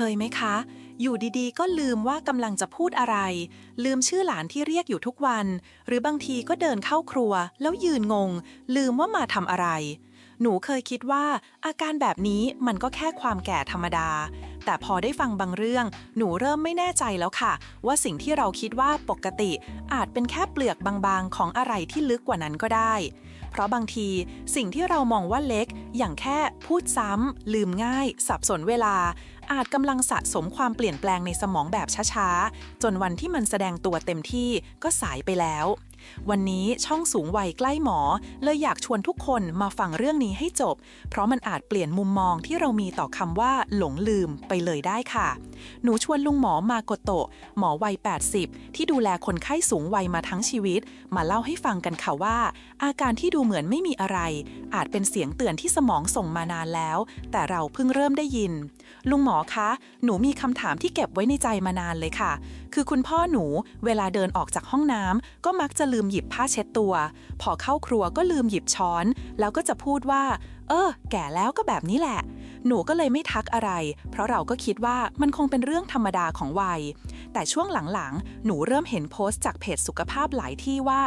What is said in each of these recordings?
คยไหมคะ อยู่ดีๆ ก็ลืมว่ากำลังจะพูดอะไร ลืมชื่อหลานที่เรียกอยู่ทุกวัน หรือบางทีก็เดินเข้าครัว แล้วยืนงง ลืมว่ามาทำอะไร หนูเคยคิดว่า อาการแบบนี้มันก็แค่ความแก่ธรรมดา แต่พอได้ฟังบางเรื่อง หนูเริ่มไม่แน่ใจแล้วค่ะ ว่าสิ่งที่เราคิดว่าปกติ อาจเป็นแค่เปลือกบางๆ ของอะไรที่ลึกกว่านั้นก็ได้ เพราะบางทีสิ่งที่เรามองว่าเล็ก อย่างแค่พูดซ้ำ ลืมง่าย สับสนเวลา อาจกำลังสะสมความเปลี่ยนแปลงในสมองแบบช้าๆ จนวันที่มันแสดงตัวเต็มที่ก็สายไปแล้ว วันนี้ช่องสูงวัยใกล้หมอ เลยอยากชวนทุกคนมาฟังเรื่องนี้ให้จบ เพราะมันอาจเปลี่ยนมุมมองที่เรามีต่อคำว่า หลงลืมไปเลยได้ค่ะ หนูชวนลุงหมอมาโกโตะ หมอวัย 80 ที่ดูแลคนไข้สูงวัยมาทั้งชีวิต มาเล่าให้ฟังกันค่ะว่า อาการที่ดูเหมือนไม่มีอะไร อาจเป็นเสียงเตือนที่สมองส่งมานานแล้ว แต่เราเพิ่งเริ่มได้ยิน ลุงหมอคะ หนูมีคำถามที่เก็บไว้ในใจมานานเลยค่ะ คือคุณพ่อหนูเวลาเดินออกจากห้องน้ำก็มักจะลืมหยิบผ้าเช็ดตัว พอเข้าครัวก็ลืมหยิบช้อน แล้วก็จะพูดว่า เออ แก่แล้วก็แบบนี้แหละ หนูก็เลยไม่ทักอะไร เพราะเราก็คิดว่ามันคงเป็นเรื่องธรรมดาของวัย แต่ช่วงหลังๆ หนูเริ่มเห็นโพสต์จากเพจสุขภาพหลายที่ว่า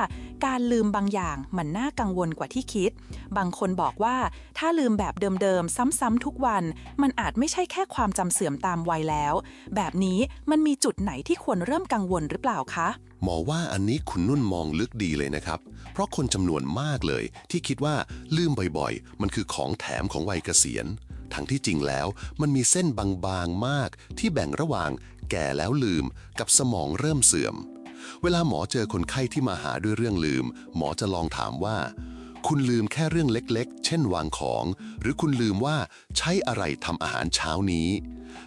การลืมบางอย่างมันน่ากังวลกว่าที่คิด บางคนบอกว่าถ้าลืมแบบเดิมๆ ซ้ำๆทุกวัน มันอาจไม่ใช่แค่ความจำเสื่อมตามวัยแล้ว แบบนี้มันมีจุดไหนที่ควรเริ่มกังวลหรือเปล่าคะหมอว่าอันนี้คุณนุ่นมองลึกดีเลยนะครับ เพราะคนจำนวนมากเลย ที่คิดว่าลืมบ่อยๆ มันคือของแถมของวัยเกษียณ ทั้งที่จริงแล้วมันมีเส้นบางๆมากที่แบ่งระหว่างแก่แล้วลืมกับสมองเริ่มเสื่อม เวลาหมอเจอคนไข้ที่มาหาด้วยเรื่องลืม หมอจะลองถามว่า คุณลืมแค่เรื่องเล็กๆ เช่นวางของ หรือคุณลืมว่าใช้อะไรทำอาหารเช้านี้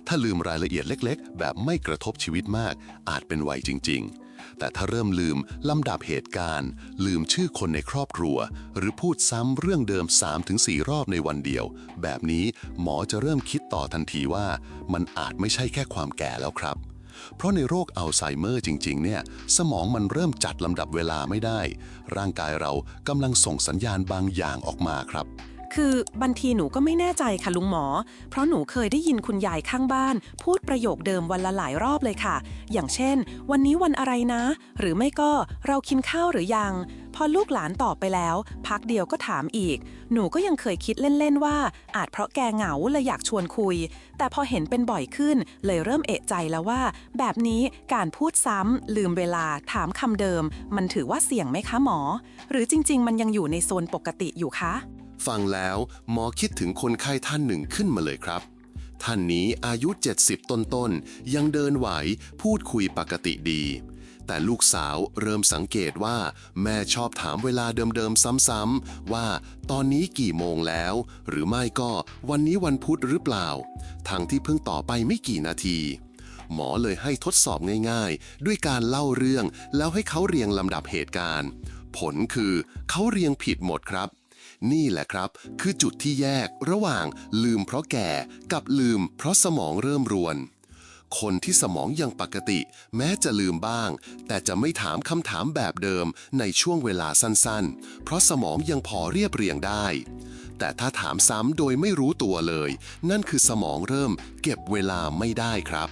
ถ้าลืมรายละเอียดเล็ก ๆ แบบไม่กระทบชีวิตมาก อาจเป็นวัยจริง ๆแต่ถ้าเริ่มลืม ลำดับเหตุการณ์ ลืมชื่อคนในครอบครัว หรือพูดซ้ำเรื่องเดิม 3-4 รอบในวันเดียว แบบนี้หมอจะเริ่มคิดต่อทันทีว่า มันอาจไม่ใช่แค่ความแก่แล้วครับ เพราะในโรคอัลไซเมอร์จริง ๆ เนี่ย สมองมันเริ่มจัดลำดับเวลาไม่ได้ ร่างกายเรากำลังส่งสัญญาณบางอย่างออกมาครับ คือบางทีหนูก็ไม่แน่ใจค่ะลุงหมอ เพราะหนูเคยได้ยินคุณยายข้างบ้าน พูดประโยคเดิมวันละหลายรอบเลยค่ะ อย่างเช่น วันนี้วันอะไรนะ หรือไม่ก็เรากินข้าวหรือยัง พอลูกหลานตอบไปแล้ว พักเดียวก็ถามอีก หนูก็ยังเคยคิดเล่นๆว่า อาจเพราะแกเหงาเลยอยากชวนคุย แต่พอเห็นเป็นบ่อยขึ้น เลยเริ่มเอะใจแล้วว่า แบบนี้การพูดซ้ำลืมเวลาถามคำเดิม มันถือว่าเสี่ยงไหมคะหมอ หรือจริง ๆ มันยังอยู่ในโซนปกติอยู่คะ ฟังแล้วหมอคิดถึงคนไข้ท่านหนึ่งขึ้นมาเลยครับ ท่านนี้อายุ 70 ต้นๆ ยังเดินไหว พูดคุยปกติดี แต่ลูกสาวเริ่มสังเกตว่า แม่ชอบถามเวลาเดิมๆ ซ้ำๆ ว่าตอนนี้กี่โมงแล้ว หรือไม่ก็วันนี้วันพุธหรือเปล่า ทั้งที่เพิ่งต่อไปไม่กี่นาทีหมอเลยให้ทดสอบง่ายๆ ด้วยการเล่าเรื่องแล้วให้เขาเรียงลำดับเหตุการณ์ ผลคือเขาเรียงผิดหมดครับ นี่แหละครับ คือจุดที่แยกระหว่างลืมเพราะแก่กับลืมเพราะสมองเริ่มรวน คนที่สมองยังปกติ แม้จะลืมบ้าง แต่จะไม่ถามคำถามแบบเดิมในช่วงเวลาสั้นๆ เพราะสมองยังพอเรียบเรียงได้ แต่ถ้าถามซ้ำโดยไม่รู้ตัวเลย นั่นคือสมองเริ่มเก็บเวลาไม่ได้ครับ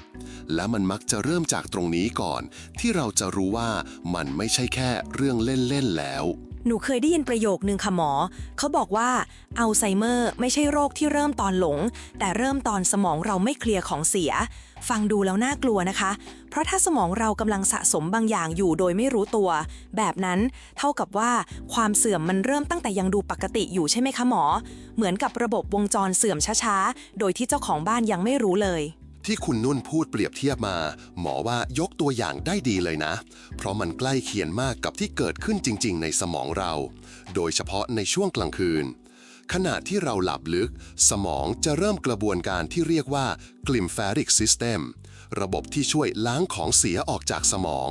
และมันมักจะเริ่มจากตรงนี้ก่อน ที่เราจะรู้ว่ามันไม่ใช่แค่เรื่องเล่นๆแล้ว หนูเคยได้ยินประโยคนึงค่ะหมอ เขาบอกว่าอัลไซเมอร์ไม่ใช่โรคที่เริ่มตอนหลง แต่เริ่มตอนสมองเราไม่เคลียร์ของเสีย ฟังดูแล้วน่ากลัวนะคะ เพราะถ้าสมองเรากำลังสะสมบางอย่างอยู่โดยไม่รู้ตัว แบบนั้นเท่ากับว่าความเสื่อมมันเริ่มตั้งแต่ยังดูปกติอยู่ใช่ไหมคะหมอ เหมือนกับระบบวงจรเสื่อมช้าๆ โดยที่เจ้าของบ้านยังไม่รู้เลย ที่คุณนุ่นพูดเปรียบเทียบมา หมอว่ายกตัวอย่างได้ดีเลยนะ เพราะมันใกล้เคียงมากกับที่เกิดขึ้นจริง ๆ ในสมองเรา โดยเฉพาะในช่วงกลางคืน ขณะที่เราหลับลึก สมองจะเริ่มกระบวนการที่เรียกว่า glymphatic system ระบบที่ช่วยล้างของเสียออกจากสมอง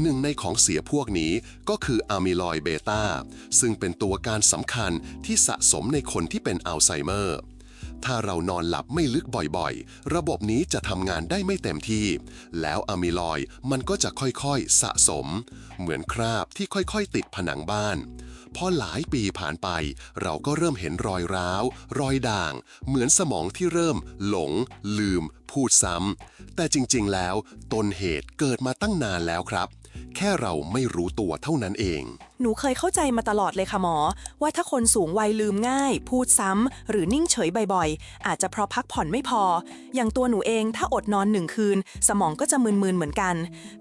หนึ่งในของเสียพวกนี้ก็คืออะมิลอยเบต้าซึ่งเป็นตัวการสำคัญที่สะสมในคนที่เป็นอัลไซเมอร์ ถ้าเรานอนหลับไม่ลึกบ่อยๆ ระบบนี้จะทำงานได้ไม่เต็มที่ แล้วอะมิลอยด์มันก็จะค่อยๆ สะสม เหมือนคราบที่ค่อยๆ ติดผนังบ้าน พอหลายปีผ่านไป เราก็เริ่มเห็นรอยร้าว รอยด่าง เหมือนสมองที่เริ่ม หลง ลืม พูดซ้ำแต่จริงๆแล้ว ต้นเหตุเกิดมาตั้งนานแล้วครับ แค่เราไม่รู้ตัวเท่านั้นเอง หนูเคยเข้าใจมาตลอดเลยค่ะหมอ ว่าถ้าคนสูงวัยลืมง่าย พูดซ้ำ หรือนิ่งเฉยบ่อยๆ อาจจะเพราะพักผ่อนไม่พอ อย่างตัวหนูเองถ้าอดนอนหนึ่งคืน สมองก็จะมึนๆเหมือนกัน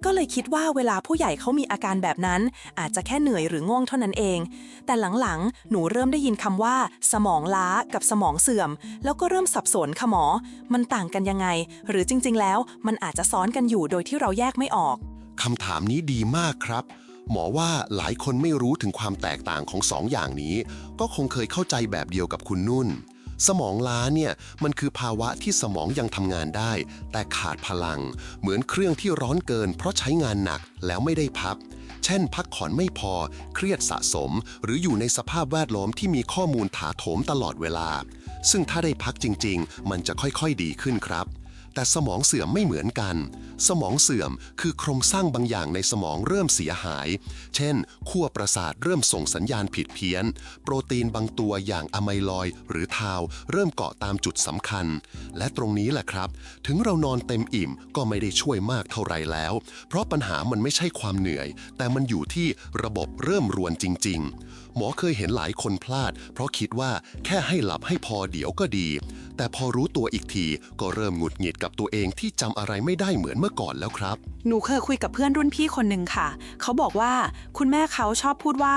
ก็เลยคิดว่าเวลาผู้ใหญ่เขามีอาการแบบนั้น อาจจะแค่เหนื่อยหรือง่วงเท่านั้นเอง แต่หลังๆ หนูเริ่มได้ยินคำว่า สมองล้ากับสมองเสื่อม แล้วก็เริ่มสับสนค่ะหมอ มันต่างกันยังไง หรือจริง ๆ แล้วมันอาจจะซ้อนกันอยู่โดยที่เราแยกไม่ออก คำถามนี้ดีมากครับ หมอว่าหลายคนไม่รู้ถึงความแตกต่างของสองอย่างนี้ ก็คงเคยเข้าใจแบบเดียวกับคุณนุ่น สมองล้าเนี่ยมันคือภาวะที่สมองยังทำงานได้ แต่ขาดพลัง เหมือนเครื่องที่ร้อนเกิน เพราะใช้งานหนักแล้วไม่ได้พัก เช่น พักผ่อนไม่พอ เครียดสะสม หรืออยู่ในสภาพแวดล้อมที่มีข้อมูลถาโถมตลอดเวลา ซึ่งถ้าได้พักจริง ๆ มันจะค่อยๆดีขึ้นครับ แต่สมองเสื่อมไม่เหมือนกัน สมองเสื่อมคือโครงสร้างบางอย่างในสมองเริ่มเสียหาย เช่นขั้วประสาทเริ่มส่งสัญญาณผิดเพี้ยน โปรตีนบางตัวอย่างอะไมลอยด์หรือทาว เริ่มเกาะตามจุดสำคัญ และตรงนี้แหละครับ ถึงเรานอนเต็มอิ่มก็ไม่ได้ช่วยมากเท่าไรแล้ว เพราะปัญหามันไม่ใช่ความเหนื่อย แต่มันอยู่ที่ระบบเริ่มรวนจริง ๆ หมอเคยเห็นหลายคนพลาด เพราะคิดว่าแค่ให้หลับให้พอเดี๋ยวก็ดี แต่พอรู้ตัวอีกทีก็เริ่มหงุดหงิดกับตัวเองที่จำอะไรไม่ได้เหมือนเมื่อก่อนแล้วครับ หนูเคยคุยกับเพื่อนรุ่นพี่คนหนึ่งค่ะ เขาบอกว่าคุณแม่เขาชอบพูดว่า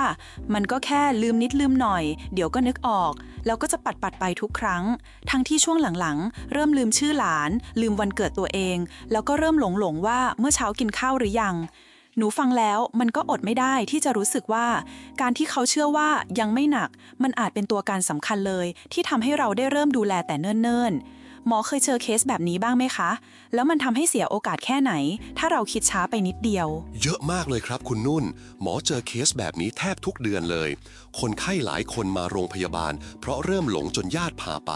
มันก็แค่ลืมนิดลืมหน่อย เดี๋ยวก็นึกออก แล้วก็จะปัดปัดไปทุกครั้ง ทั้งที่ช่วงหลังๆ เริ่มลืมชื่อหลาน ลืมวันเกิดตัวเอง แล้วก็เริ่มหลงหลงว่าเมื่อเช้ากินข้าวหรือยังหนูฟังแล้วมันก็อดไม่ได้ที่จะรู้สึกว่า การที่เขาเชื่อว่ายังไม่หนัก มันอาจเป็นตัวการสำคัญเลย ที่ทำให้เราได้เริ่มดูแลแต่เนิ่นๆ หมอเคยเจอเคสแบบนี้บ้างไหมคะ แล้วมันทำให้เสียโอกาสแค่ไหน ถ้าเราคิดช้าไปนิดเดียว เยอะมากเลยครับคุณนุ่น หมอเจอเคสแบบนี้แทบทุกเดือนเลย คนไข้หลายคนมาโรงพยาบาล เพราะเริ่มหลงจนญาติพาไป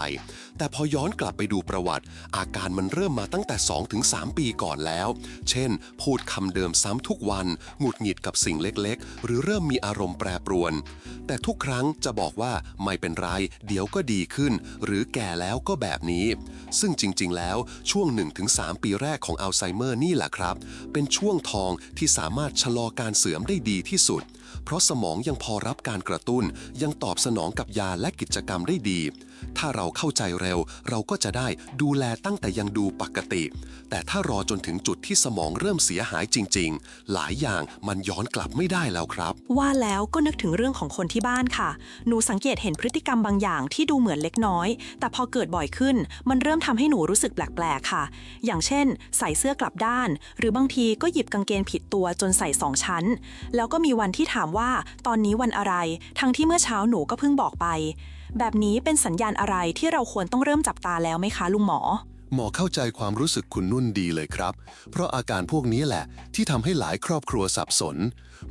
แต่พอย้อนกลับไปดูประวัติ อาการมันเริ่มมาตั้งแต่ 2-3 ปีก่อนแล้ว เช่น พูดคำเดิมซ้ำทุกวันหงุดหงิดกับสิ่งเล็กๆ หรือเริ่มมีอารมณ์แปรปรวน แต่ทุกครั้งจะบอกว่าไม่เป็นไร เดี๋ยวก็ดีขึ้น หรือแก่แล้วก็แบบนี้ ซึ่งจริง ๆ แล้วช่วง1-3ปีแรกของอัลไซเมอร์นี่แหละครับ เป็นช่วงทองที่สามารถชะลอการเสื่อมได้ดีที่สุด เพราะสมองยังพอรับการกระตุ้น ยังตอบสนองกับยาและกิจกรรมได้ดี ถ้าเราเข้าใจเร็ว เราก็จะได้ดูแลตั้งแต่ยังดูปกติ แต่ถ้ารอจนถึงจุดที่สมองเริ่มเสียหายจริง ๆ หลายอย่างมันย้อนกลับไม่ได้แล้วครับ ว่าแล้วก็นึกถึงเรื่องของคนที่บ้านค่ะ หนูสังเกตเห็นพฤติกรรมบางอย่างที่ดูเหมือนเล็กน้อย แต่พอเกิดบ่อยขึ้น มันเริ่มทำให้หนูรู้สึกแปลกๆค่ะ อย่างเช่น ใส่เสื้อกลับด้าน หรือบางทีก็หยิบกางเกงผิดตัวจนใส่สองชั้น แล้วก็มีวันที่ถามว่า ตอนนี้วันอะไร ทั้งที่เมื่อเช้าหนูก็เพิ่งบอกไป แบบนี้เป็นสัญญาณอะไรที่เราควรต้องเริ่มจับตาแล้วไหมคะ ลุงหมอ หมอเข้าใจความรู้สึกคุณนุ่นดีเลยครับ เพราะอาการพวกนี้แหละ ที่ทำให้หลายครอบครัวสับสน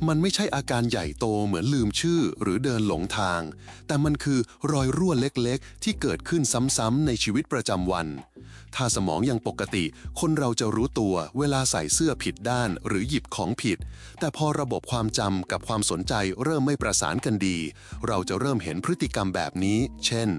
มันไม่ใช่อาการใหญ่โตเหมือนลืมชื่อหรือเดินหลงทาง แต่มันคือรอยรั่วเล็กๆ ที่เกิดขึ้นซ้ำๆในชีวิตประจำวัน ถ้าสมองยังปกติ คนเราจะรู้ตัวเวลาใส่เสื้อผิดด้านหรือหยิบของผิด แต่พอระบบความจำกับความสนใจเริ่มไม่ประสานกันดี เราจะเริ่มเห็นพฤติกรรมแบบนี้ เช่น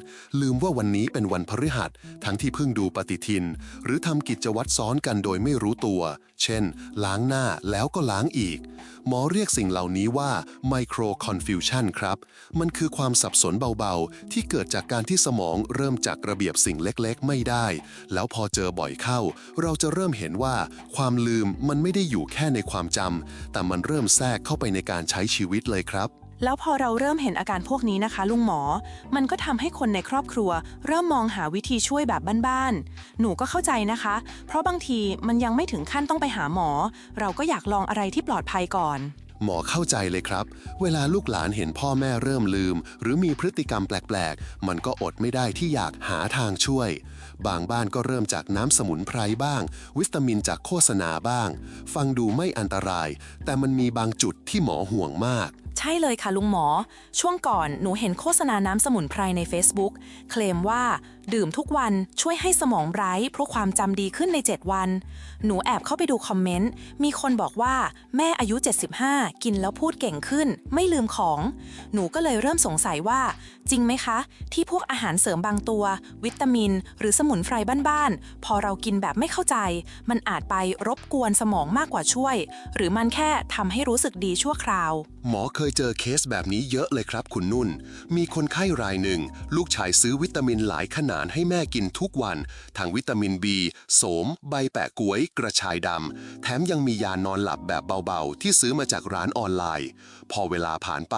ลืมว่าวันนี้เป็นวันพฤหัส ทั้งที่เพิ่งดูปฏิทิน หรือทำกิจวัตรซ้อนกันโดยไม่รู้ตัวเช่น ล้างหน้าแล้วก็ล้างอีก หมอเรียกสิ่งเหล่านี้ว่าไมโครคอนฟิวชันครับ มันคือความสับสนเบาๆ ที่เกิดจากการที่สมองเริ่มจากระเบียบสิ่งเล็กๆ ไม่ได้ แล้วพอเจอบ่อยเข้า เราจะเริ่มเห็นว่าความลืมมันไม่ได้อยู่แค่ในความจำแต่มันเริ่มแทรกเข้าไปในการใช้ชีวิตเลยครับ แล้วพอเราเริ่มเห็นอาการพวกนี้นะคะ ลุงหมอ มันก็ทำให้คนในครอบครัว เริ่มมองหาวิธีช่วยแบบบ้านๆ หนูก็เข้าใจนะคะ เพราะบางทีมันยังไม่ถึงขั้นต้องไปหาหมอ เราก็อยากลองอะไรที่ปลอดภัยก่อน หมอเข้าใจเลยครับ เวลาลูกหลานเห็นพ่อแม่เริ่มลืม หรือมีพฤติกรรมแปลกๆ มันก็อดไม่ได้ที่อยากหาทางช่วย บางบ้านก็เริ่มจากน้ำสมุนไพรบ้าง วิตามินจากโฆษณาบ้าง ฟังดูไม่อันตราย แต่มันมีบางจุดที่หมอห่วงมาก ใช่เลยค่ะลุงหมอ ช่วงก่อนหนูเห็นโฆษณาน้ำสมุนไพรใน Facebook เคลมว่า ดื่มทุกวันช่วยให้สมองไร้เพราะความจำดีขึ้นใน 7 วัน หนูแอบเข้าไปดูคอมเมนต์ มีคนบอกว่าแม่อายุ 75 กินแล้วพูดเก่งขึ้น ไม่ลืมของ หนูก็เลยเริ่มสงสัยว่า จริงไหมคะ ที่พวกอาหารเสริมบางตัว วิตามิน หรือสมุนไพรบ้านๆ พอเรากินแบบไม่เข้าใจ มันอาจไปรบกวนสมองมากกว่าช่วย หรือมันแค่ทำให้รู้สึกดีชั่วคราว หมอเคยเจอเคสแบบนี้เยอะเลยครับคุณนุ่น มีคนไข้รายหนึ่ง ลูกชายซื้อวิตามินหลายขนาดให้แม่กินทุกวันทั้งวิตามิน B โสม ใบแปะกล้วย กระชายดำแถมยังมียานอนหลับแบบเบาๆ ที่ซื้อมาจากร้านออนไลน์พอเวลาผ่านไป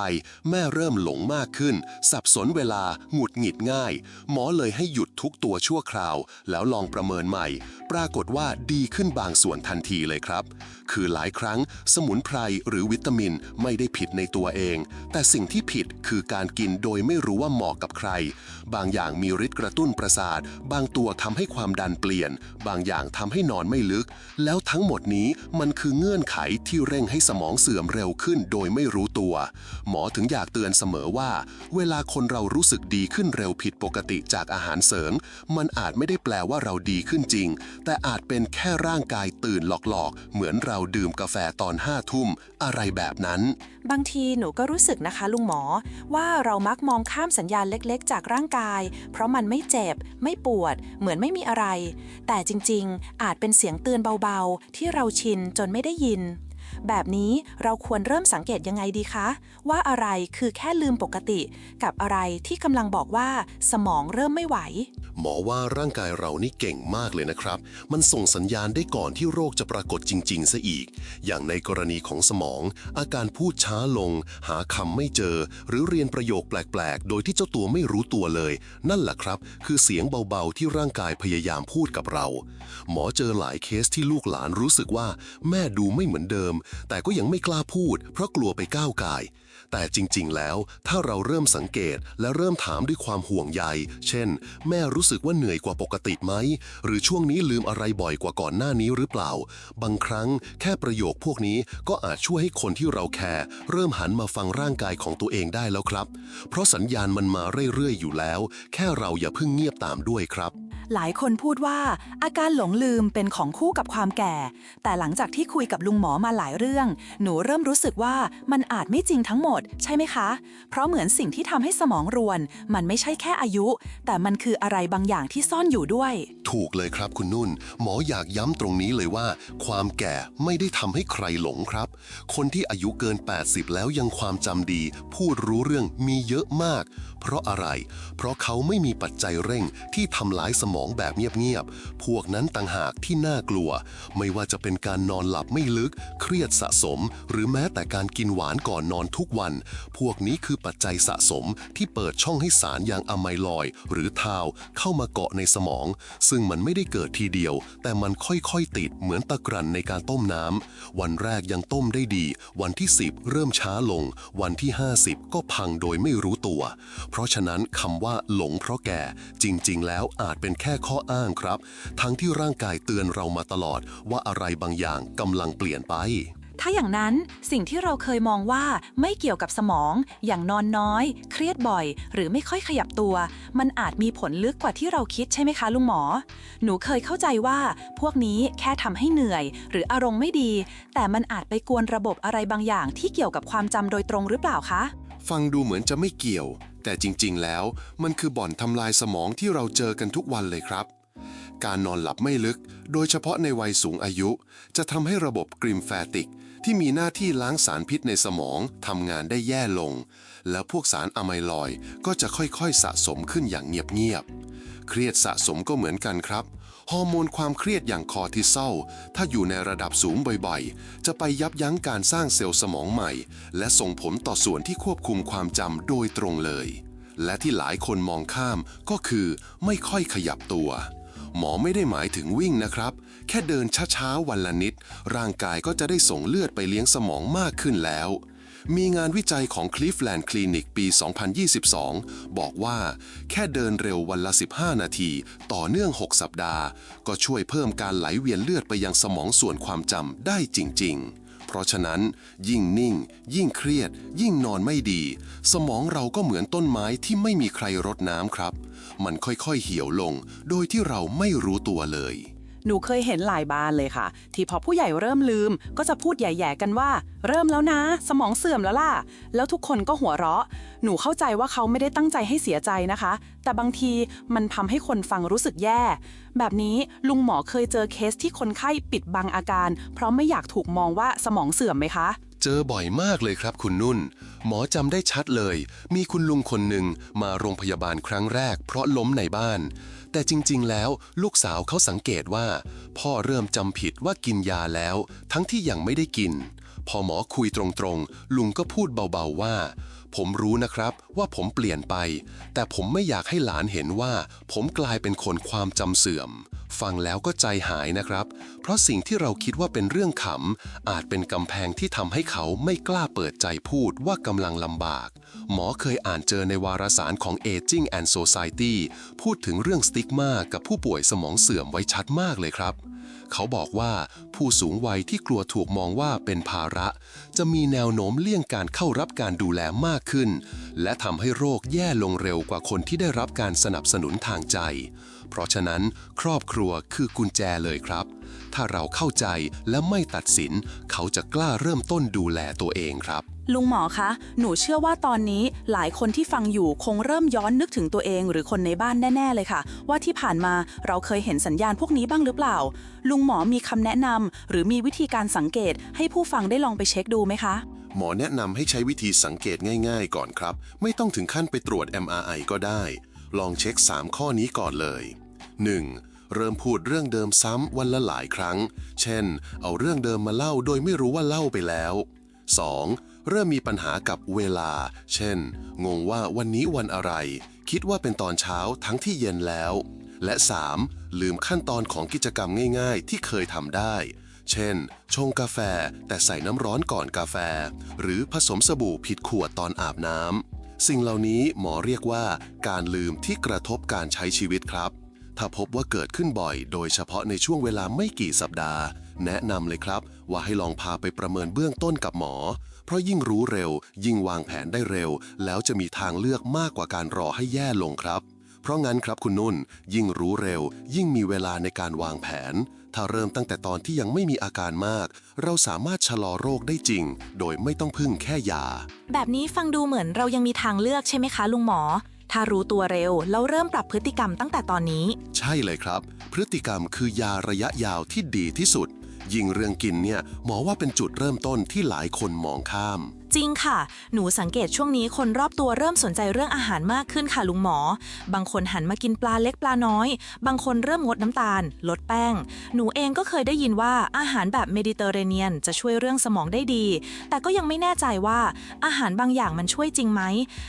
แม่เริ่มหลงมากขึ้น สับสนเวลาหงุดหงิดง่าย หมอเลยให้หยุดทุกตัวชั่วคราว แล้วลองประเมินใหม่ ปรากฏว่าดีขึ้นบางส่วนทันทีเลยครับ คือหลายครั้งสมุนไพรหรือวิตามินไม่ได้ผิดในตัวเอง แต่สิ่งที่ผิดคือการกินโดยไม่รู้ว่าเหมาะกับใคร บางอย่างมีฤทธิ์กระตุ้นประสาท บางตัวทำให้ความดันเปลี่ยน บางอย่างทำให้นอนไม่ลึก แล้วทั้งหมดนี้มันคือเงื่อนไขที่เร่งให้สมองเสื่อมเร็วขึ้นโดยไม่รู้รู้ตัว หมอถึงอยากเตือนเสมอว่า เวลาคนเรารู้สึกดีขึ้นเร็วผิดปกติจากอาหารเสริม มันอาจไม่ได้แปลว่าเราดีขึ้นจริง แต่อาจเป็นแค่ร่างกายตื่นหลอกๆ เหมือนเราดื่มกาแฟตอนห้าทุ่ม อะไรแบบนั้น บางทีหนูก็รู้สึกนะคะ ลุงหมอ ว่าเรามักมองข้ามสัญญาณเล็กๆ จากร่างกาย เพราะมันไม่เจ็บ ไม่ปวด เหมือนไม่มีอะไร แต่จริงๆ อาจเป็นเสียงเตือนเบาๆ ที่เราชินจนไม่ได้ยิน แบบนี้เราควรเริ่มสังเกตยังไงดีคะ ว่าอะไรคือแค่ลืมปกติ กับอะไรที่กำลังบอกว่าสมองเริ่มไม่ไหว หมอว่าร่างกายเรานี่เก่งมากเลยนะครับ มันส่งสัญญาณได้ก่อนที่โรคจะปรากฏจริง ๆ ซะอีก อย่างในกรณีของสมอง อาการพูดช้าลง หาคำไม่เจอ หรือเรียนประโยคแปลก ๆ โดยที่เจ้าตัวไม่รู้ตัวเลย นั่นแหละครับ คือเสียงเบา ๆ ที่ร่างกายพยายามพูดกับเรา หมอเจอหลายเคสที่ลูกหลานรู้สึกว่า แม่ดูไม่เหมือนเดิมแต่ก็ยังไม่กล้าพูด เพราะกลัวไปก้าวกาย แต่จริงๆ แล้ว ถ้าเราเริ่มสังเกตและเริ่มถามด้วยความห่วงใย เช่น แม่รู้สึกว่าเหนื่อยกว่าปกติไหม หรือช่วงนี้ลืมอะไรบ่อยกว่าก่อนหน้านี้หรือเปล่า บางครั้งแค่ประโยคพวกนี้ก็อาจช่วยให้คนที่เราแคร์เริ่มหันมาฟังร่างกายของตัวเองได้แล้วครับ เพราะสัญญาณมันมาเรื่อยๆ อยู่แล้ว แค่เราอย่าเพิ่งเงียบตามด้วยครับ หลายคนพูดว่าอาการหลงลืมเป็นของคู่กับความแก่ แต่หลังจากที่คุยกับลุงหมอมาหลายเรื่อง หนูเริ่มรู้สึกว่ามันอาจไม่จริงทั้งหมดใช่ไหมคะ เพราะเหมือนสิ่งที่ทำให้สมองรวน มันไม่ใช่แค่อายุ แต่มันคืออะไรบางอย่างที่ซ่อนอยู่ด้วย ถูกเลยครับคุณนุ่น หมออยากย้ำตรงนี้เลยว่า ความแก่ไม่ได้ทำให้ใครหลงครับ คนที่อายุเกิน 80 แล้วยังความจำดี พูดรู้เรื่องมีเยอะมาก เพราะอะไร เพราะเขาไม่มีปัจจัยเร่งที่ทำลายสมองแบบเงียบๆ พวกนั้นต่างหากที่น่ากลัว ไม่ว่าจะเป็นการนอนหลับไม่ลึก เครียดสะสม หรือแม้แต่การกินหวานก่อนนอนทุกวัน พวกนี้คือปัจจัยสะสมที่เปิดช่องให้สารอย่างอะไมลอย หรือทาวเข้ามาเกาะในสมอง ซึ่งมันไม่ได้เกิดทีเดียว แต่มันค่อยๆติดเหมือนตะกรันในการต้มน้ำวันแรกยังต้มได้ดี วันที่ 10 เริ่มช้าลง วันที่ 50 ก็พังโดยไม่รู้ตัวเพราะฉะนั้นคำว่าหลงเพราะแก่จริง ๆ แล้วอาจเป็นแค่ข้ออ้างครับ ทั้งที่ร่างกายเตือนเรามาตลอดว่าอะไรบางอย่างกำลังเปลี่ยนไป ถ้าอย่างนั้นสิ่งที่เราเคยมองว่าไม่เกี่ยวกับสมอง อย่างนอนน้อย เครียดบ่อย หรือไม่ค่อยขยับตัว มันอาจมีผลลึกกว่าที่เราคิดใช่ไหมคะลุงหมอ หนูเคยเข้าใจว่า พวกนี้แค่ทำให้เหนื่อย หรืออารมณ์ไม่ดี แต่มันอาจไปกวนระบบอะไรบางอย่างที่เกี่ยวกับความจำโดยตรงหรือเปล่าคะ ฟังดูเหมือนจะไม่เกี่ยว แต่จริงๆ แล้วมันคือบ่อนทำลายสมองที่เราเจอกันทุกวันเลยครับ การนอนหลับไม่ลึก โดยเฉพาะในวัยสูงอายุ จะทำให้ระบบกริมแฟติก ที่มีหน้าที่ล้างสารพิษในสมองทำงานได้แย่ลง แล้วพวกสารอะไมลอยก็จะค่อยๆ สะสมขึ้นอย่างเงียบๆ เครียดสะสมก็เหมือนกันครับ ฮอร์โมนความเครียดอย่างคอร์ติซอลถ้าอยู่ในระดับสูงบ่อยๆ จะไปยับยั้งการสร้างเซลล์สมองใหม่ และส่งผลต่อส่วนที่ควบคุมความจำโดยตรงเลย และที่หลายคนมองข้ามก็คือไม่ค่อยขยับตัว หมอไม่ได้หมายถึงวิ่งนะครับ แค่เดินช้าๆวันละนิด ร่างกายก็จะได้ส่งเลือดไปเลี้ยงสมองมากขึ้นแล้ว มีงานวิจัยของ Cleveland Clinic ปี 2022 บอกว่าแค่เดินเร็ววันละ 15 นาที ต่อเนื่อง 6 สัปดาห์ ก็ช่วยเพิ่มการไหลเวียนเลือดไปยังสมองส่วนความจำได้จริง ๆ เพราะฉะนั้น ยิ่งนิ่ง ยิ่งเครียด ยิ่งนอนไม่ดี สมองเราก็เหมือนต้นไม้ที่ไม่มีใครรดน้ำครับ มันค่อยๆเหี่ยวลง โดยที่เราไม่รู้ตัวเลย หนูเคยเห็นหลายบ้านเลยค่ะ ที่พอผู้ใหญ่เริ่มลืม ก็จะพูดแย่ๆกันว่า เริ่มแล้วนะ สมองเสื่อมแล้วล่ะ แล้วทุกคนก็หัวเราะ หนูเข้าใจว่าเขาไม่ได้ตั้งใจให้เสียใจนะคะ แต่บางทีมันทำให้คนฟังรู้สึกแย่ แบบนี้ลุงหมอเคยเจอเคสที่คนไข้ปิดบังอาการ เพราะไม่อยากถูกมองว่าสมองเสื่อมไหมคะเจอบ่อยมากเลยครับคุณนุ่น หมอจำได้ชัดเลย มีคุณลุงคนหนึ่งมาโรงพยาบาลครั้งแรกเพราะล้มในบ้าน แต่จริงๆ แล้วลูกสาวเขาสังเกตว่า พ่อเริ่มจำผิดว่ากินยาแล้ว ทั้งที่ยังไม่ได้กิน พอหมอคุยตรงๆ ลุงก็พูดเบาๆว่า ผมรู้นะครับว่าผมเปลี่ยนไป แต่ผมไม่อยากให้หลานเห็นว่า ผมกลายเป็นคนความจำเสื่อม ฟังแล้วก็ใจหายนะครับ เพราะสิ่งที่เราคิดว่าเป็นเรื่องขำ อาจเป็นกำแพงที่ทำให้เขาไม่กล้าเปิดใจพูดว่ากำลังลำบาก หมอเคยอ่านเจอในวารสารของ Aging and Society พูดถึงเรื่องสติ๊กมากับผู้ป่วยสมองเสื่อมไว้ชัดมากเลยครับ เขาบอกว่าผู้สูงวัยที่กลัวถูกมองว่าเป็นภาระ จะมีแนวโน้มเลี่ยงการเข้ารับการดูแลมากขึ้น และทำให้โรคแย่ลงเร็วกว่าคนที่ได้รับการสนับสนุนทางใจ เพราะฉะนั้น ครอบครัวคือกุญแจเลยครับ ถ้าเราเข้าใจและไม่ตัดสิน เขาจะกล้าเริ่มต้นดูแลตัวเองครับ ลุงหมอคะ หนูเชื่อว่าตอนนี้หลายคนที่ฟังอยู่คงเริ่มย้อนนึกถึงตัวเองหรือคนในบ้านแน่ ๆ เลยค่ะ ว่าที่ผ่านมาเราเคยเห็นสัญญาณพวกนี้บ้างหรือเปล่า ลุงหมอมีคำแนะนำหรือมีวิธีการสังเกต ให้ผู้ฟังได้ลองไปเช็คดูไหมคะ หมอแนะนำให้ใช้วิธีสังเกตง่าย ๆ ก่อนครับ ไม่ต้องถึงขั้นไปตรวจ MRI ก็ได้ ลองเช็ค 3 ข้อนี้ก่อนเลย 1. เริ่มพูดเรื่องเดิมซ้ำวันละหลายครั้ง เช่น เอาเรื่องเดิมมาเล่าโดยไม่รู้ว่าเล่าไปแล้ว 2. เริ่มมีปัญหากับเวลา เช่น งงว่าวันนี้วันอะไร คิดว่าเป็นตอนเช้าทั้งที่เย็นแล้ว และ 3. ลืมขั้นตอนของกิจกรรมง่าย ๆ ที่เคยทำได้ เช่น ชงกาแฟแต่ใส่น้ำร้อนก่อนกาแฟ หรือผสมสบู่ผิดขวดตอนอาบน้ำสิ่งเหล่านี้หมอเรียกว่า การลืมที่กระทบการใช้ชีวิตครับถ้าพบว่าเกิดขึ้นบ่อย โดยเฉพาะในช่วงเวลาไม่กี่สัปดาห์ แนะนำเลยครับ ว่าให้ลองพาไปประเมินเบื้องต้นกับหมอ เพราะยิ่งรู้เร็ว ยิ่งวางแผนได้เร็ว แล้วจะมีทางเลือกมากกว่าการรอให้แย่ลงครับ เพราะงั้นครับคุณนุ่น ยิ่งรู้เร็ว ยิ่งมีเวลาในการวางแผน ถ้าเริ่มตั้งแต่ตอนที่ยังไม่มีอาการมาก เราสามารถชะลอโรคได้จริง โดยไม่ต้องพึ่งแค่ยา แบบนี้ฟังดูเหมือนเรายังมีทางเลือกใช่ไหมคะลุงหมอ ถ้ารู้ตัวเร็วแล้วเริ่มปรับพฤติกรรมตั้งแต่ตอนนี้ ใช่เลยครับ พฤติกรรมคือยาระยะยาวที่ดีที่สุด ยิ่งเรื่องกินเนี่ยหมอว่าเป็นจุดเริ่มต้นที่หลายคนมองข้าม จริงค่ะ หนูสังเกตช่วงนี้คนรอบตัวเริ่มสนใจเรื่องอาหารมากขึ้นค่ะลุงหมอ บางคนหันมากินปลาเล็กปลาน้อย บางคนเริ่มงดน้ำตาล ลดแป้ง หนูเองก็เคยได้ยินว่าอาหารแบบเมดิเตอร์เรเนียนจะช่วยเรื่องสมองได้ดี แต่ก็ยังไม่แน่ใจว่าอาหารบางอย่างมันช่วยจริงไหม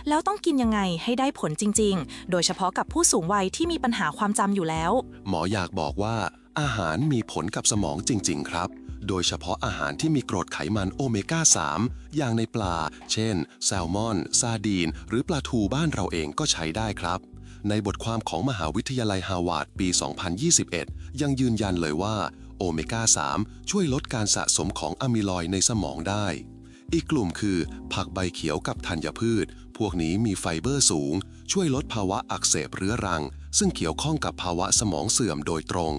แล้วต้องกินยังไงให้ได้ผลจริง ๆ โดยเฉพาะกับผู้สูงวัยที่มีปัญหาความจำอยู่แล้ว หมออยากบอกว่า อาหารมีผลกับสมองจริง ๆ ครับ โดยเฉพาะอาหารที่มีกรดไขมันโอเมก้า 3 อย่างในปลา เช่น แซลมอน ซาดีน หรือปลาทูบ้านเราเองก็ใช้ได้ครับในบทความของมหาวิทยาลัยฮาวาดปี 2021 ยังยืนยันเลยว่าโอเมก้า 3 ช่วยลดการสะสมของอะมิลอยด์ในสมองได้ อีกกลุ่มคือ ผักใบเขียวกับธัญพืช พวกนี้มีไฟเบอร์สูง ช่วยลดภาวะอักเสบเรื้อรัง ซึ่งเกี่ยวข้องกับภาวะสมองเสื่อมโดยตรง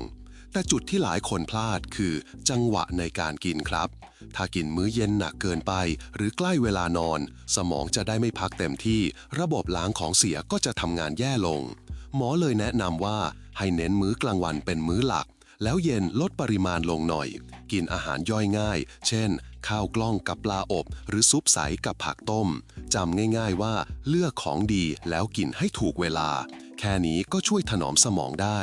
แต่จุดที่หลายคนพลาดคือจังหวะในการกินครับ ถ้ากินมื้อเย็นหนักเกินไป หรือใกล้เวลานอน สมองจะได้ไม่พักเต็มที่ ระบบล้างของเสียก็จะทำงานแย่ลง หมอเลยแนะนำว่าให้เน้นมื้อกลางวันเป็นมื้อหลัก แล้วเย็นลดปริมาณลงหน่อย กินอาหารย่อยง่าย เช่น ข้าวกล้องกับปลาอบ หรือซุปใสกับผักต้มจำง่ายๆว่าเลือกของดีแล้วกินให้ถูกเวลา แค่นี้ก็ช่วยถนอมสมองได้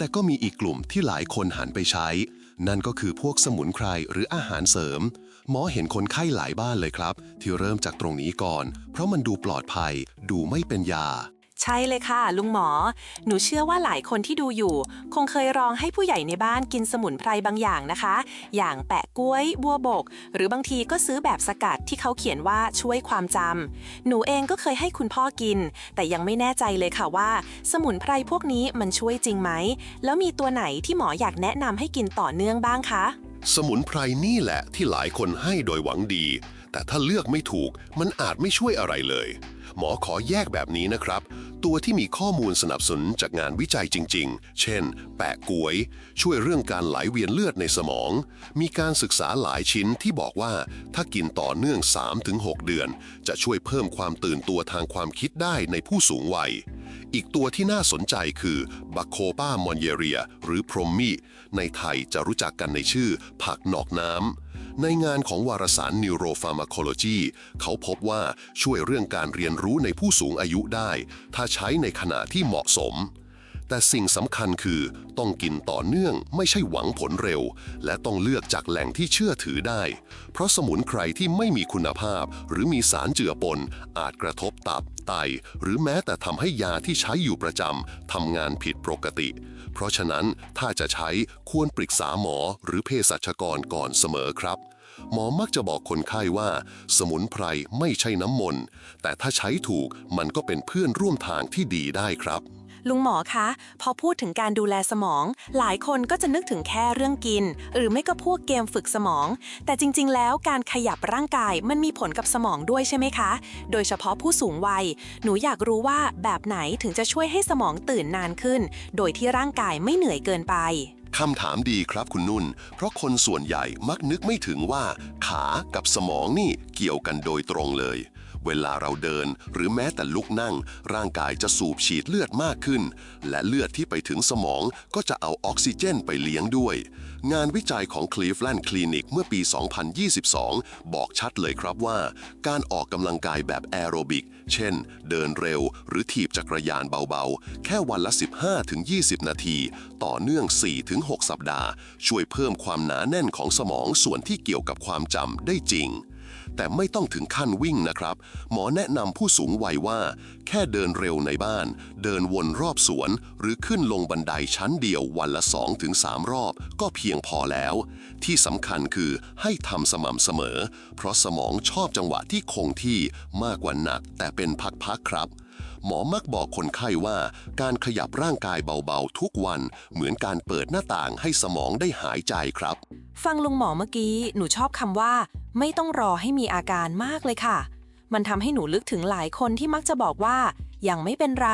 แต่ก็มีอีกกลุ่มที่หลายคนหันไปใช้ นั่นก็คือพวกสมุนไพรหรืออาหารเสริม หมอเห็นคนไข้หลายบ้านเลยครับ ที่เริ่มจากตรงนี้ก่อน เพราะมันดูปลอดภัย ดูไม่เป็นยา ใช่เลยค่ะ ลุงหมอ หนูเชื่อว่าหลายคนที่ดูอยู่ คงเคยลองให้ผู้ใหญ่ในบ้านกินสมุนไพรบางอย่างนะคะ อย่างแปะกล้วย บัวบก หรือบางทีก็ซื้อแบบสกัดที่เขาเขียนว่าช่วยความจำหนูเองก็เคยให้คุณพ่อกิน แต่ยังไม่แน่ใจเลยค่ะว่า สมุนไพรพวกนี้มันช่วยจริงไหม แล้วมีตัวไหนที่หมออยากแนะนำให้กินต่อเนื่องบ้างคะสมุนไพรนี่แหละที่หลายคนให้โดยหวังดี แต่ถ้าเลือกไม่ถูกมันอาจไม่ช่วยอะไรเลย หมอขอแยกแบบนี้นะครับ ตัวที่มีข้อมูลสนับสนุนจากงานวิจัยจริง ๆ เช่น แปะกวย ช่วยเรื่องการไหลเวียนเลือดในสมอง มีการศึกษาหลายชิ้นที่บอกว่า ถ้ากินต่อเนื่อง 3-6 เดือน จะช่วยเพิ่มความตื่นตัวทางความคิดได้ในผู้สูงวัย อีกตัวที่น่าสนใจคือบัคโคปามอนเยเรีย หรือพรมมิในไทยจะรู้จักกันในชื่อ ผักนอกน้ำ ในงานของวารสาร Neuropharmacology เขาพบว่าช่วยเรื่องการเรียนรู้ในผู้สูงอายุได้ ถ้าใช้ในขณะที่เหมาะสม แต่สิ่งสำคัญคือต้องกินต่อเนื่องไม่ใช่หวังผลเร็ว และต้องเลือกจากแหล่งที่เชื่อถือได้ เพราะสมุนไพรที่ไม่มีคุณภาพ หรือมีสารเจือปน อาจกระทบตับ ไต หรือแม้แต่ทำให้ยาที่ใช้อยู่ประจำทำงานผิดปกติ เพราะฉะนั้นถ้าจะใช้ควรปรึกษาหมอหรือเภสัชกรก่อนเสมอครับ หมอมักจะบอกคนไข้ว่า สมุนไพรไม่ใช่น้ำมนต์แต่ถ้าใช้ถูกมันก็เป็นเพื่อนร่วมทางที่ดีได้ครับ ลุงหมอคะ พอพูดถึงการดูแลสมอง หลายคนก็จะนึกถึงแค่เรื่องกิน หรือไม่ก็พวกเกมฝึกสมอง แต่จริง ๆ แล้วการขยับร่างกายมันมีผลกับสมองด้วยใช่ไหมคะ โดยเฉพาะผู้สูงวัย หนูอยากรู้ว่าแบบไหนถึงจะช่วยให้สมองตื่นนานขึ้น โดยที่ร่างกายไม่เหนื่อยเกินไปคำถามดีครับคุณนุ่น เพราะคนส่วนใหญ่มักนึกไม่ถึงว่า ขากับสมองนี่เกี่ยวกันโดยตรงเลย เวลาเราเดินหรือแม้แต่ลุกนั่ง ร่างกายจะสูบฉีดเลือดมากขึ้น และเลือดที่ไปถึงสมองก็จะเอาออกซิเจนไปเลี้ยงด้วย งานวิจัยของ Cleveland Clinic เมื่อปี 2022 บอกชัดเลยครับว่า การออกกำลังกายแบบแอโรบิก เช่น เดินเร็ว หรือถีบจักรยานเบาๆ แค่วันละ 15-20 นาที ต่อเนื่อง 4-6 สัปดาห์ ช่วยเพิ่มความหนาแน่นของสมองส่วนที่เกี่ยวกับความจำได้จริง แต่ไม่ต้องถึงขั้นวิ่งนะครับ หมอแนะนำผู้สูงวัยว่า แค่เดินเร็วในบ้าน เดินวนรอบสวน หรือขึ้นลงบันไดชั้นเดียววันละ 2-3 รอบ ก็เพียงพอแล้ว ที่สำคัญคือให้ทำสม่ำเสมอ เพราะสมองชอบจังหวะที่คงที่มากกว่าหนัก แต่เป็นพักๆครับหมอมักบอกคนไข้ว่า การขยับร่างกายเบาๆ ทุกวันเหมือนการเปิดหน้าต่างให้สมองได้หายใจครับ ฟังลุงหมอเมื่อกี้ หนูชอบคำว่า ไม่ต้องรอให้มีอาการมากเลยค่ะ มันทำให้หนูลึกถึงหลายคนที่มักจะบอกว่า ยังไม่เป็นไร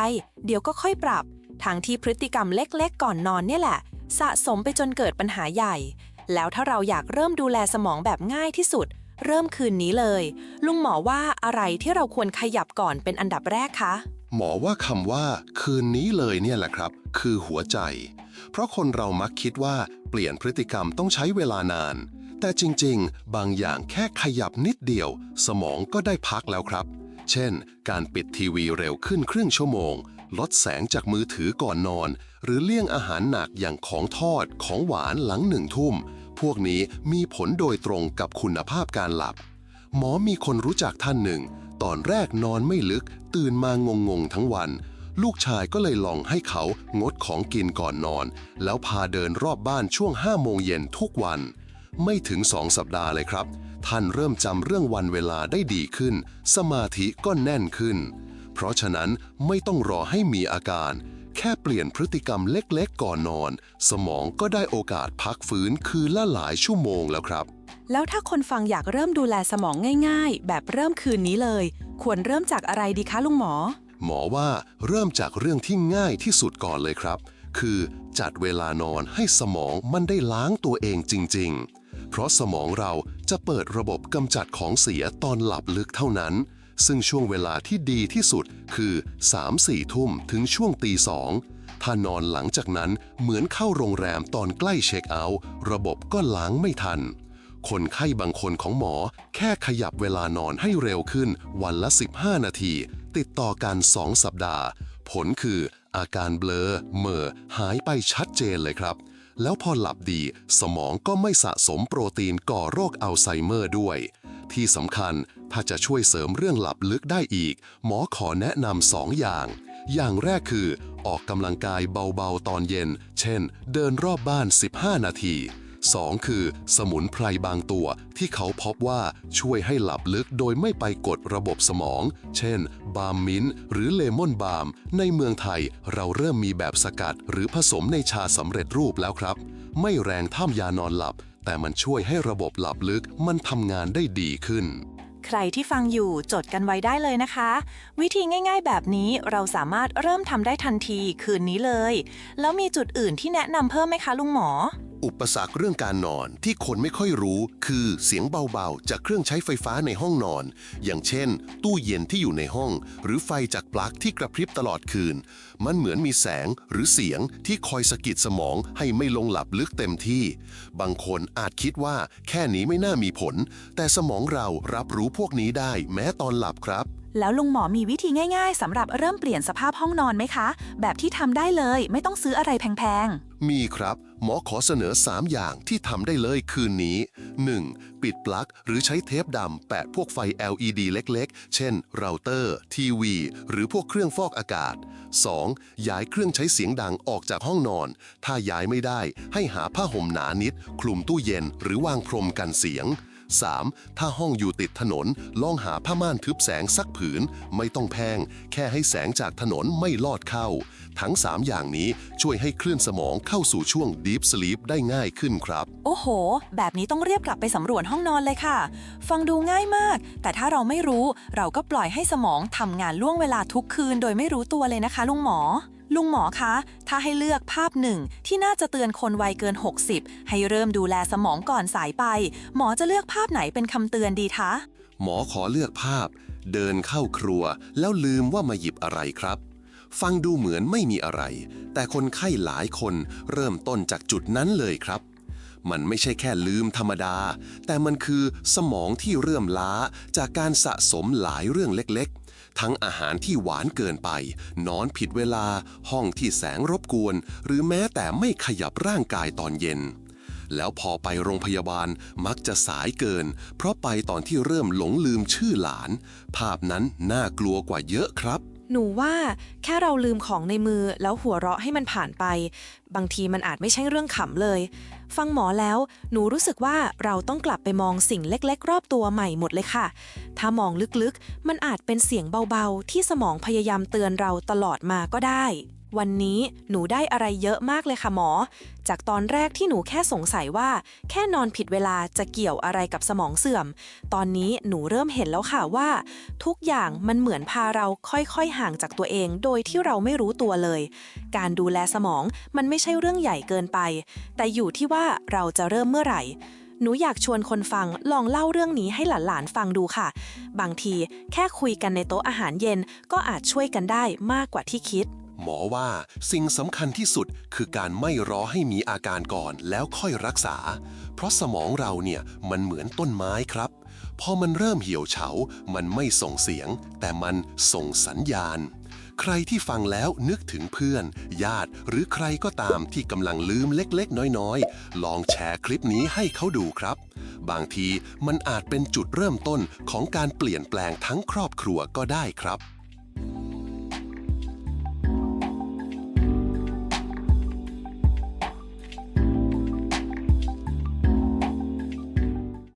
เดี๋ยวก็ค่อยปรับ ทั้งที่พฤติกรรมเล็กๆ ก่อนนอนเนี่ยแหละ สะสมไปจนเกิดปัญหาใหญ่ แล้วถ้าเราอยากเริ่มดูแลสมองแบบง่ายที่สุด เริ่มคืนนี้เลย ลุงหมอว่าอะไรที่เราควรขยับก่อนเป็นอันดับแรกคะ หมอว่าคำว่า คืนนี้เลยเนี่ยแหละครับ คือหัวใจ เพราะคนเรามักคิดว่าเปลี่ยนพฤติกรรมต้องใช้เวลานาน แต่จริงๆ บางอย่างแค่ขยับนิดเดียว สมองก็ได้พักแล้วครับ เช่น การปิดทีวีเร็วขึ้นครึ่งชั่วโมง ลดแสงจากมือถือก่อนนอน หรือเลี่ยงอาหารหนักอย่างของทอดของหวานหลังหนึ่งทุ่ม พวกนี้มีผลโดยตรงกับคุณภาพการหลับ หมอมีคนรู้จักท่านหนึ่ง ตอนแรกนอนไม่ลึก ตื่นมางงงๆทั้งวัน ลูกชายก็เลยลองให้เขางดของกินก่อนนอน แล้วพาเดินรอบบ้านช่วง5โมงเย็นทุกวัน ไม่ถึงสองสัปดาห์เลยครับ ท่านเริ่มจำเรื่องวันเวลาได้ดีขึ้น สมาธิก็แน่นขึ้น เพราะฉะนั้นไม่ต้องรอให้มีอาการ แค่เปลี่ยนพฤติกรรมเล็กๆ ก่อนนอน สมองก็ได้โอกาสพักฟื้นคืนละหลายชั่วโมงแล้วครับ แล้วถ้าคนฟังอยากเริ่มดูแลสมองง่าย ๆ แบบเริ่มคืนนี้เลย ควรเริ่มจากอะไรดีคะลุงหมอ หมอว่าเริ่มจากเรื่องที่ง่ายที่สุดก่อนเลยครับ คือจัดเวลานอนให้สมองมันได้ล้างตัวเองจริง ๆ เพราะสมองเราจะเปิดระบบกำจัดของเสียตอนหลับลึกเท่านั้น ซึ่งช่วงเวลาที่ดีที่สุดคือ 3-4 ทุ่มถึงช่วงตีสองถ้านอนหลังจากนั้นเหมือนเข้าโรงแรมตอนใกล้เช็คเอาท์ระบบก็ล้างไม่ทัน คนไข้บางคนของหมอ แค่ขยับเวลานอนให้เร็วขึ้นวันละ 15 นาที ติดต่อกัน 2 สัปดาห์ ผลคืออาการเบลอเหม่อหายไปชัดเจนเลยครับ แล้วพอหลับดีสมองก็ไม่สะสมโปรตีนก่อโรคอัลไซเมอร์ด้วย ที่สำคัญถ้าจะช่วยเสริมเรื่องหลับลึกได้อีก หมอขอแนะนำสองอย่าง อย่างแรกคือ ออกกำลังกายเบาๆตอนเย็น เช่น เดินรอบบ้าน 15 นาที 2. คือ สมุนไพรบางตัวที่เขาพบว่าช่วยให้หลับลึกโดยไม่ไปกดระบบสมอง เช่น บามมิ้นท์หรือเลมอนบาม ในเมืองไทยเราเริ่มมีแบบสกัด หรือผสมในชาสำเร็จรูปแล้วครับ ไม่แรงท่ามยานอนหลับ แต่มันช่วยให้ระบบหลับลึกมันทำงานได้ดีขึ้นใครที่ฟังอยู่จดกันไว้ได้เลยนะคะ วิธีง่ายๆ แบบนี้เราสามารถเริ่มทำได้ทันทีคืนนี้เลย แล้วมีจุดอื่นที่แนะนำเพิ่มไหมคะลุงหมอ อุปสรรคเรื่องการนอนที่คนไม่ค่อยรู้ คือเสียงเบาๆ จากเครื่องใช้ไฟฟ้าในห้องนอน อย่างเช่น ตู้เย็นที่อยู่ในห้อง หรือไฟจากปลั๊กที่กระพริบตลอดคืน มันเหมือนมีแสงหรือเสียงที่คอยสะกิดสมองให้ไม่ลงหลับลึกเต็มที่ บางคนอาจคิดว่าแค่นี้ไม่น่ามีผล แต่สมองเรารับรู้พวกนี้ได้แม้ตอนหลับครับ แล้วลุงหมอมีวิธีง่ายๆสำหรับเริ่มเปลี่ยนสภาพห้องนอนไหมคะ แบบที่ทำได้เลยไม่ต้องซื้ออะไรแพงๆ มีครับ หมอขอเสนอ 3 อย่างที่ทำได้เลยคืนนี้ 1. ปิดปลั๊กหรือใช้เทปดำแปะพวกไฟ LED เล็กๆ เช่นเราเตอร์ ทีวี หรือพวกเครื่องฟอกอากาศ 2. ย้ายเครื่องใช้เสียงดังออกจากห้องนอน ถ้าย้ายไม่ได้ ให้หาผ้าห่มหนานิด คลุมตู้เย็นหรือวางพรมกันเสียง 3. ถ้าห้องอยู่ติดถนน ลองหาผ้าม่านทึบแสงสักผืน ไม่ต้องแพง แค่ให้แสงจากถนนไม่ลอดเข้า ทั้ง 3 อย่างนี้ช่วยให้คลื่นสมองเข้าสู่ช่วง Deep Sleep ได้ง่ายขึ้นครับ โอ้โห แบบนี้ต้องเรียบกลับไปสำรวจห้องนอนเลยค่ะ ฟังดูง่ายมาก แต่ถ้าเราไม่รู้ เราก็ปล่อยให้สมองทำงานล่วงเวลาทุกคืน โดยไม่รู้ตัวเลยนะคะลุงหมอ ลุงหมอคะ ถ้าให้เลือกภาพหนึ่งที่น่าจะเตือนคนวัยเกิน 60 ให้เริ่มดูแลสมองก่อนสายไป หมอจะเลือกภาพไหนเป็นคำเตือนดีคะ หมอขอเลือกภาพ เดินเข้าครัว แล้วลืมว่ามาหยิบอะไรครับ ฟังดูเหมือนไม่มีอะไร แต่คนไข้หลายคนเริ่มต้นจากจุดนั้นเลยครับ มันไม่ใช่แค่ลืมธรรมดา แต่มันคือสมองที่เริ่มล้าจากการสะสมหลายเรื่องเล็กๆ ทั้งอาหารที่หวานเกินไป นอนผิดเวลา ห้องที่แสงรบกวน หรือแม้แต่ไม่ขยับร่างกายตอนเย็น แล้วพอไปโรงพยาบาลมักจะสายเกิน เพราะไปตอนที่เริ่มหลงลืมชื่อหลาน ภาพนั้นน่ากลัวกว่าเยอะครับหนูว่าแค่เราลืมของในมือแล้วหัวเราะให้มันผ่านไป บางทีมันอาจไม่ใช่เรื่องขำเลย ฟังหมอแล้ว หนูรู้สึกว่าเราต้องกลับไปมองสิ่งเล็กๆ รอบตัวใหม่หมดเลยค่ะ ถ้ามองลึกๆ มันอาจเป็นเสียงเบาๆ ที่สมองพยายามเตือนเราตลอดมาก็ได้ วันนี้หนูได้อะไรเยอะมากเลยค่ะหมอ จากตอนแรกที่หนูแค่สงสัยว่า แค่นอนผิดเวลาจะเกี่ยวอะไรกับสมองเสื่อม ตอนนี้หนูเริ่มเห็นแล้วค่ะว่า ทุกอย่างมันเหมือนพาเราค่อยๆห่างจากตัวเอง โดยที่เราไม่รู้ตัวเลย การดูแลสมองมันไม่ใช่เรื่องใหญ่เกินไป แต่อยู่ที่ว่าเราจะเริ่มเมื่อไหร่หนูอยากชวนคนฟังลองเล่าเรื่องนี้ให้หลานๆฟังดูค่ะ บางทีแค่คุยกันในโต๊ะอาหารเย็นก็อาจช่วยกันได้มากกว่าที่คิด หมอว่าสิ่งสำคัญที่สุดคือการไม่รอให้มีอาการก่อนแล้วค่อยรักษา เพราะสมองเราเนี่ยมันเหมือนต้นไม้ครับ พอมันเริ่มเหี่ยวเฉา มันไม่ส่งเสียง แต่มันส่งสัญญาณ ใครที่ฟังแล้วนึกถึงเพื่อน ญาติหรือใครก็ตามที่กำลังลืมเล็กๆ น้อยๆ ลองแชร์คลิปนี้ให้เขาดูครับ บางทีมันอาจเป็นจุดเริ่มต้นของการเปลี่ยนแปลงทั้งครอบครัวก็ได้ครับ